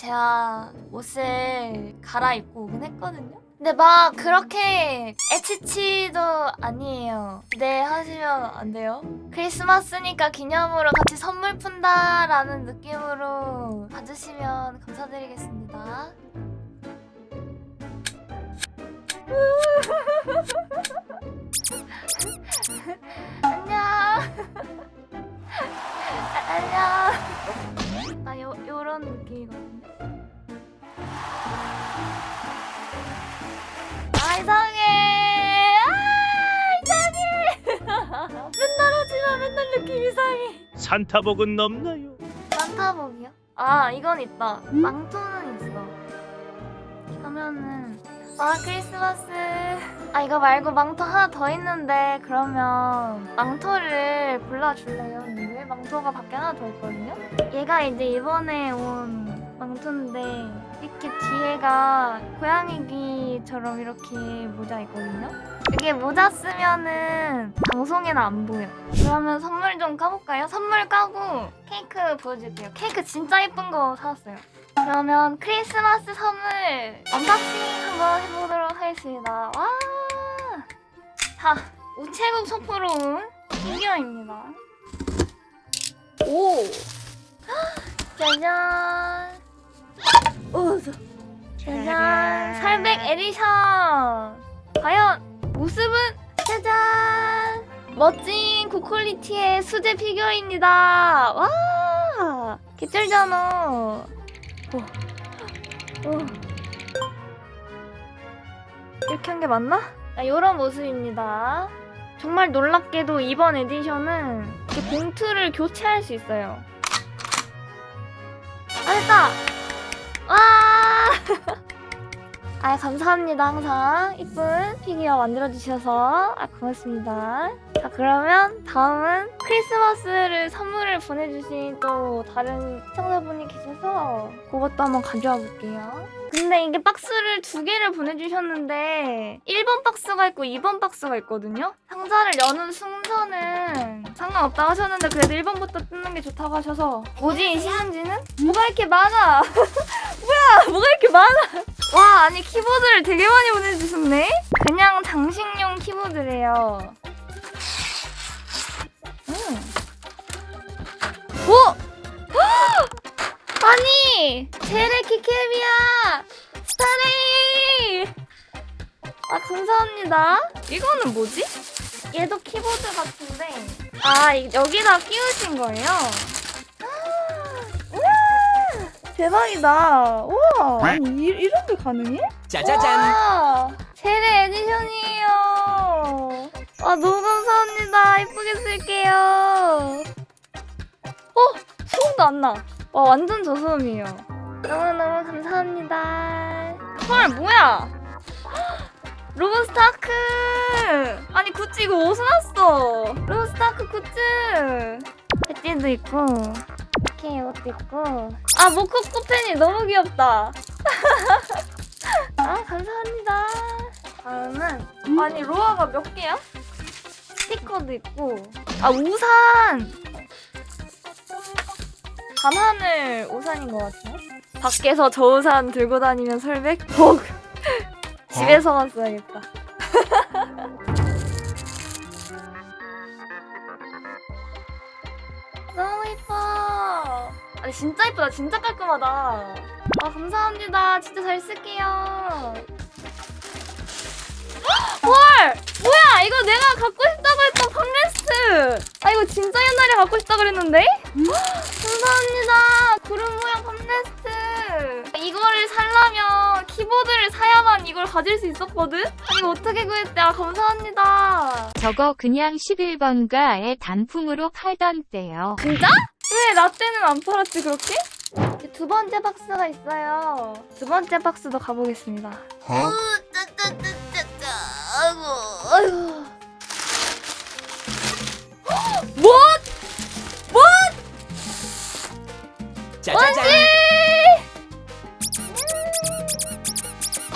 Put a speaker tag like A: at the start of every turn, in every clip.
A: 제가 옷을 갈아입고 오긴 했거든요. 근데 막 그렇게 에치치도 아니에요. 네 하시면 안 돼요. 크리스마스니까 기념으로 같이 선물 푼다라는 느낌으로 봐주시면 감사드리겠습니다. 안녕. 아, 안녕. 나 요, 요런 느낌이거든 아, 이상해. 아, 이상해. 맨날 하지만 맨날 느낌 이상해.
B: 산타복은 없나요?
A: 산타복이요? 아, 이건 있다. 망토는 있어. 하면은 아 크리스마스 아 이거 말고 망토 하나 더 있는데 그러면 망토를 골라줄래요? 왜 망토가 밖에 하나 더 있거든요? 얘가 이제 이번에 온 망토인데 이렇게 뒤에가 고양이기처럼 이렇게 모자 있거든요? 이게 모자 쓰면은 방송에는 안 보여 그러면 선물 좀 까볼까요? 선물 까고 케이크 보여줄게요 케이크 진짜 예쁜 거 사왔어요 그러면 크리스마스 선물 언박싱 한번 해보도록 하겠습니다. 와! 자, 우체국 소포로 온 피규어입니다. 오! 짜잔! 오, 저- 짜잔! 살백 에디션! 과연 모습은? 짜잔! 멋진 고퀄리티의 수제 피규어입니다. 와! 개쩔잖아. 오. 이렇게 한 게 맞나? 아, 이런 모습입니다. 정말 놀랍게도 이번 에디션은 봉투를 교체할 수 있어요. 아, 됐다! 와! 아, 감사합니다. 항상 이쁜 피규어 만들어주셔서. 아, 고맙습니다. 자, 그러면 다음은 크리스마스를 선물을 보내주신 또 다른 시청자분이 계셔서 그것도 한번 가져와 볼게요. 근데 이게 박스를 두 개를 보내주셨는데 1번 박스가 있고 2번 박스가 있거든요? 상자를 여는 순서는 상관없다고 하셨는데 그래도 1번부터 뜯는 게 좋다고 하셔서 뭐지 이 시즌지는? 뭐가 이렇게 많아? 뭐야 뭐가 이렇게 많아? 와 아니 키보드를 되게 많이 보내주셨네? 그냥 장식용 키보드래요. 오! 아니! 제레 키케비야! 스타레이! 아, 감사합니다. 이거는 뭐지? 얘도 키보드 같은데. 아, 이- 여기다 끼우신 거예요? 아, 우와! 대박이다. 우와! 아니, 이, 이런 게 가능해?
C: 짜자잔.
A: 와, 제레 에디션이에요. 아, 너무 감사합니다. 이쁘게 쓸게요. 어, 소음도 안 나. 와, 완전 저소음이에요. 너무너무 감사합니다. 헐, 뭐야? 로브스타크! 아니, 굿즈 이거 어디서 났어? 로브스타크 굿즈! 배지도 있고, 이렇게 이것도 있고. 아, 모코 코 펜이 너무 귀엽다. 아, 감사합니다. 다음은, 아니, 로아가 몇 개야? 스티커도 있고. 아, 우산! 밤하늘 우산인 것 같아요. 밖에서 저 우산 들고 다니면 설백? 헉! 집에서만 써야겠다. 너무 이뻐. 아니 진짜 이쁘다. 진짜 깔끔하다. 아 감사합니다. 진짜 잘 쓸게요. 헐! 뭐야! 이거 내가 갖고 싶다고 했던 팜레스트! 아 이거 진짜 옛날에 갖고 싶다 그랬는데? 감사합니다. 사야만 이걸 가질 수 있었거든? 아니 어떻게 구했대? 아 감사합니다.
D: 저거 그냥 11번가에 단품으로 팔던 때요.
A: 진짜? 왜 라떼는 안 팔았지 그렇게? 이제 두 번째 박스가 있어요. 두 번째 박스도 가보겠습니다. 어? 짜짜짜짜짜. 아이고, 아이고. 뭐? 뭐?
C: 짜자잔.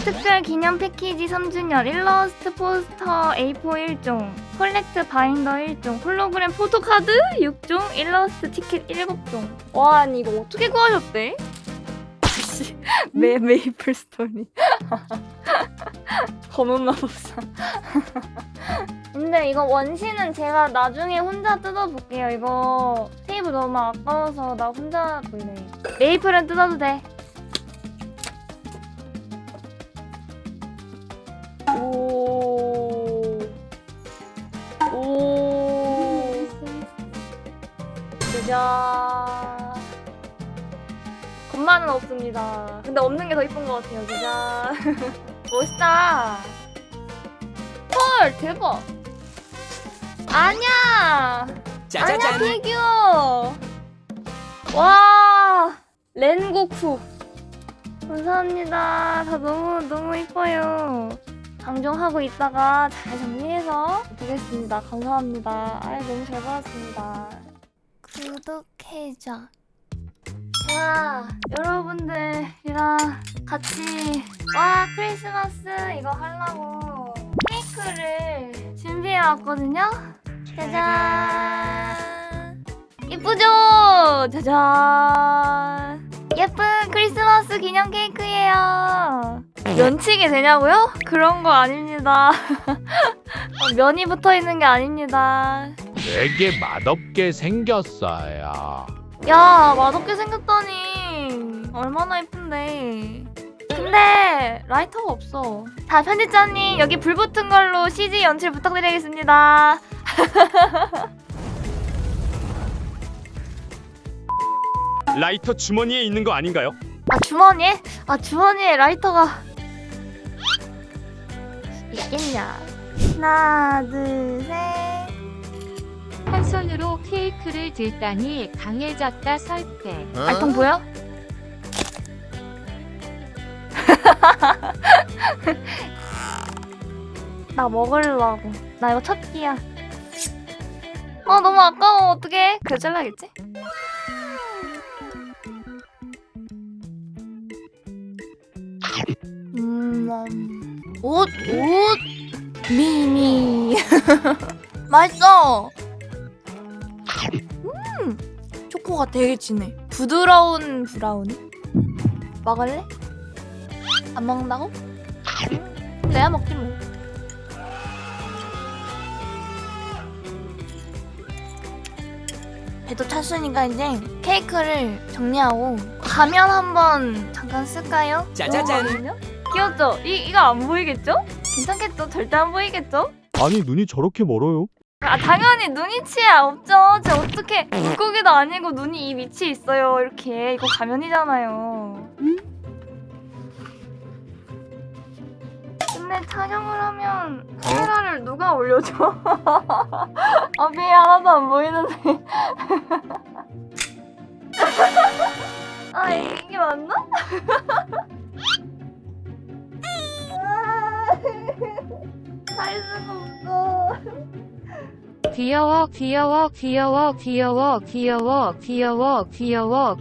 A: 특별 기념 패키지 3주년 일러스트 포스터 A4 1종 컬렉트 바인더 1종 홀로그램 포토카드 6종 일러스트 티켓 7종 와 아니 이거 어떻게 구하셨대? 씨. 메 메이플 스토리. 검은 마법사. 근데 이거 원신은 제가 나중에 혼자 뜯어볼게요. 이거 테이프 너무 아까워서 나 혼자 볼래. 메이플은 뜯어도 돼. 오. 오. 짜잔. 겁만은 없습니다. 근데 없는 게 더 이쁜 것 같아요. 짜잔. 멋있다. 헐, 대박. 아니야. 아니야, 피규어. 와, 렌고쿠. 감사합니다. 다 너무 너무 이뻐요. 방종하고 있다가 잘 정리해서 보겠습니다. 감사합니다. 아, 너무 잘 받았습니다. 구독해줘. 와, 여러분들이랑 같이 와 크리스마스 이거 하려고 케이크를 준비해 왔거든요. 짜잔. 이쁘죠? 짜잔. 예쁜 크리스마스 기념 케이크예요. 면치기 되냐고요? 그런 거 아닙니다. 어, 면이 붙어 있는 게 아닙니다.
C: 되게 맛없게 생겼어요.
A: 야 맛없게 생겼다니 얼마나 예쁜데 근데 라이터가 없어 자 편집자님 여기 불 붙은 걸로 CG 연출 부탁드리겠습니다
B: 라이터 주머니에 있는 거 아닌가요?
A: 아 주머니에? 아 주머니에 라이터가 있겠냐 하나 둘셋
D: 한 손으로 케이크를 들다니 강해졌다 설패.
A: 알통 보여? 나 먹으려고. 나 이거 첫 끼야. 어 너무 아까워. 어떡해? 그래 잘라야겠지? 옷, 옷, 미미. 맛있어. 음, 초코가 되게 진해. 부드러운 브라우니. 먹을래? 안 먹는다고? 음, 내가 먹지 뭐. 배도 찼으니까 이제 케이크를 정리하고 가면 한번 잠깐 쓸까요?
E: 짜자잔.
A: 귀엽죠? 이, 이거 안 보이겠죠? 괜찮겠죠? 절대 안 보이겠죠?
B: 아니 눈이 저렇게 멀어요?
A: 아 당연히 눈이 치에 없죠. 제 어떻게 물고기도 아니고 눈이 이 위치에 있어요. 이렇게 이거 가면이잖아요. 근데 촬영을 하면 카메라를 누가 올려줘? 앞이 하나도 안 보이는데. 아 이게 맞나? 할 수가 없어.
D: 귀여워 귀여워 귀여워 귀여워 귀여워 귀여워 귀여워.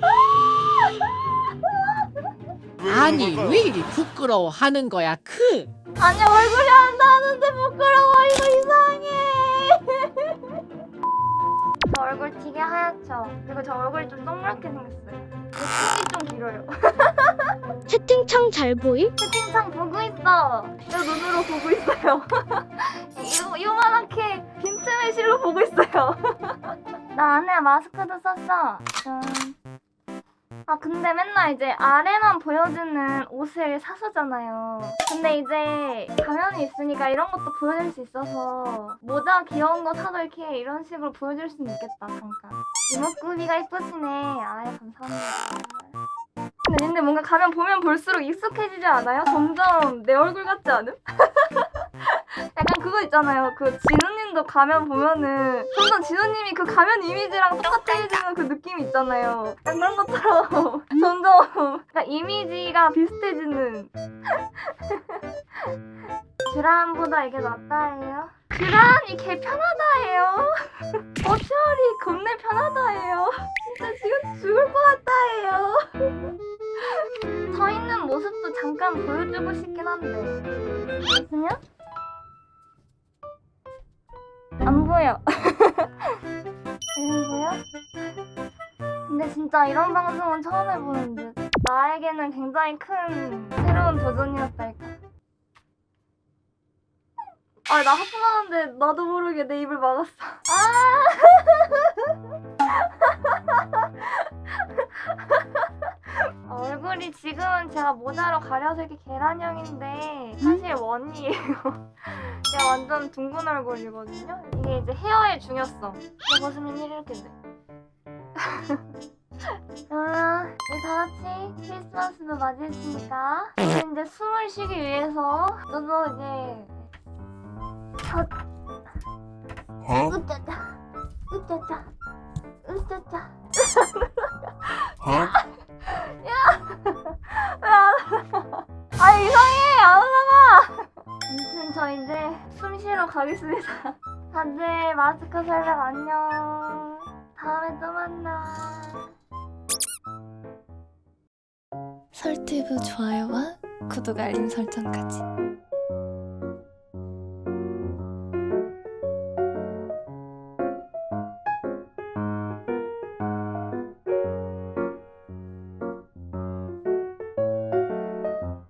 E: 아니 왜 이리 부끄러워 하는 거야 크
A: 아니 얼굴이 안 나오는데 부끄러워 이거 이상해. 저 얼굴 되게 하얗죠? 그리고 저 얼굴이 좀 동그랗게 생겼어요. 눈 이 좀 길어요.
F: 채팅창 잘 보임?
A: 채팅창 보고 있어. 내 눈으로 보고 있어요. 요, 요만하게 빈틈의 실로 보고 있어요. 나 안에 마스크도 썼어. 짠. 아 근데 맨날 이제 아래만 보여주는 옷을 사서잖아요 근데 이제 가면이 있으니까 이런 것도 보여줄 수 있어서 모자 귀여운 거 사도 이렇게 이런 식으로 보여줄 수는 있겠다 잠깐 이목구비가 이쁘시네 아유 감사합니다 근데 뭔가 가면 보면 볼수록 익숙해지지 않아요? 점점 내 얼굴 같지 않음? 약간 그거 있잖아요. 그 진우님도 가면 보면은 점점 진우님이 그 가면 이미지랑 똑같아지는 그 느낌이 있잖아요. 약간 그런 것처럼 점점 약간 이미지가 비슷해지는. 듀란보다 이게 낫다예요? 듀란이 개 편하다예요. 버추얼이 겁내 편하다예요. 진짜 지금 죽을 것 같다예요. 서 있는 모습도 잠깐 보여주고 싶긴 한데 있으면 안 보여. 안 보여? 근데 진짜 이런 방송은 처음 해보는 듯. 나에게는 굉장히 큰 새로운 도전이었달까. 아, 나 하품하는데 나도 모르게 내 입을 막았어. 아! 얼굴이 지금은 제가 모자로 가려서 이렇게 계란형인데 사실 원이에요. 제가 완전 둥근 얼굴이거든요. 이게 이제 헤어의 중요성. 이거 벗으면 이렇게 돼. 그러면 우리 다 같이 크리스마스도 맞이했으니까 우리 이제 숨을 쉬기 위해서 저도 이제 첫 으짜짜 으짜짜 으짜짜 마스크 설명 안녕 다음에 또 만나
G: 설티브 좋아요와 구독 알림 설정까지.